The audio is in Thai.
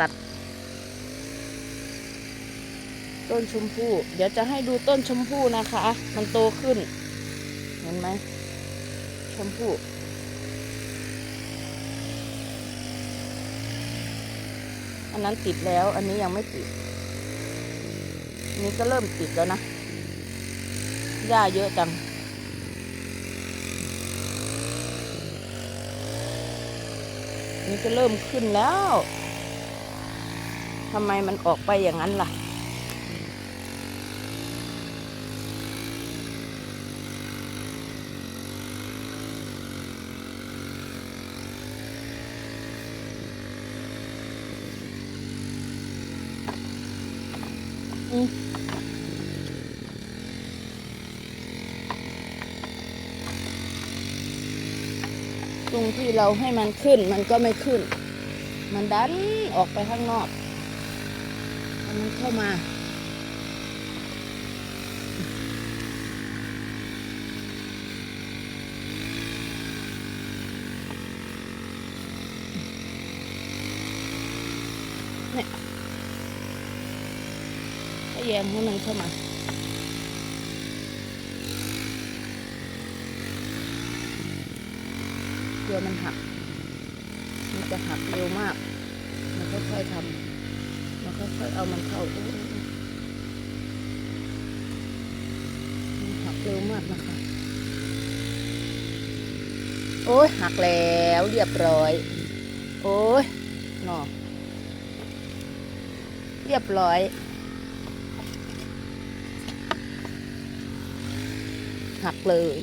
ตัด ต้นชมพู่ เดี๋ยวจะให้ดูต้นชมพู่นะคะ มันโตขึ้น เห็นไหมชมพู่อันนั้นติดแล้ว อันนี้ยังไม่ติดนนี้ก็เริ่มติดแล้วนะ หญ้าเยอะจัง นี่ก็เริ่มขึ้นแล้ว ทำไมมันออกไปอย่างนั้นล่ะ อืมตรงที่เราให้มันขึ้นมันก็ไม่ขึ้น มันดันออกไปข้างนอก มันเข้ามา เนี่ยก็แยมให้มันเข้ามาเดี๋ยวมันหัก มันจะหักเร็วมาก มันค่อยๆทำ ค่อยๆเอามันเข้าโอ้หักเร็วมากนะคะ โอ้ยหักแล้วเรียบร้อย โอ้ยหนอเรียบร้อย หักเลย